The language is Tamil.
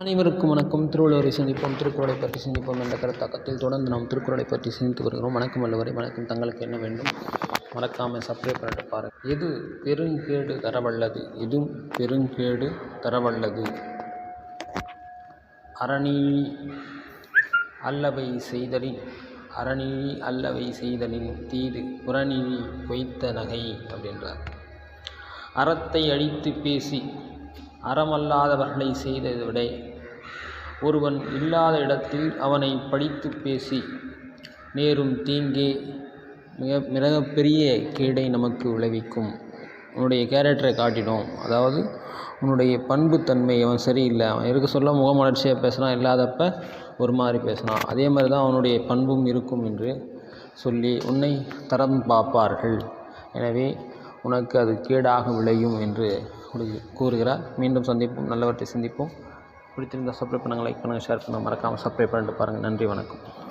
அனைவருக்கும் வணக்கம். திருவள்ளுவரை சிந்திப்போம் திருக்குறளை பற்றி சிந்திப்போம் என்ற கருத்தாக்கத்தில் தொடர்ந்து நாம் திருக்குறளை பற்றி சிந்தித்து வருகிறோம். வணக்கம் வல்லவரை வணக்கம். தங்களுக்கு என்ன வேண்டும்? மறக்காமல் சப்ஸ்கிரைப் பண்ணிட்டு பாருங்கள் எது பெருங்கேடு தரவல்லது? எதுவும் பெருங்கேடு தரவல்லது? அரணி அல்லவை செய்தலின் அரணி அல்லவை செய்தலின் தீது புறணி பொய்த்த நகை அப்படின்றார். அறத்தை அழித்து பேசி அறமல்லாதவர்களை செய்ததை விட ஒருவன் இல்லாத இடத்தில் அவனை படித்து பேசி நேரும் தீங்கே மிக மிகப்பெரிய கேடை நமக்கு விளைவிக்கும். உன்னுடைய கேரக்டரை காட்டிடும் அதாவது உன்னுடைய பண்புத்தன்மை அவன் சரியில்லை. அவன் இருக்க சொல்ல முகமலர்ச்சியாக பேசினா இல்லாதப்ப ஒரு மாதிரி பேசினான் அதே மாதிரி தான் அவனுடைய பண்பும் இருக்கும் என்று சொல்லி உன்னை தரம் பார்ப்பார்கள். எனவே உனக்கு அது கேடாக விளையும் என்று கூறு- கூறுகிறார் மீண்டும் சந்திப்போம் நல்லவற்றை சிந்திப்போம். பிடித்திருந்தால் சப்ஸ்கிரைப் பண்ணுங்கள் லைக் பண்ணுங்கள் ஷேர் பண்ணுங்கள் மறக்காமல் சப்ஸ்கிரைப் பண்ணிட்டு பாருங்கள் நன்றி வணக்கம்.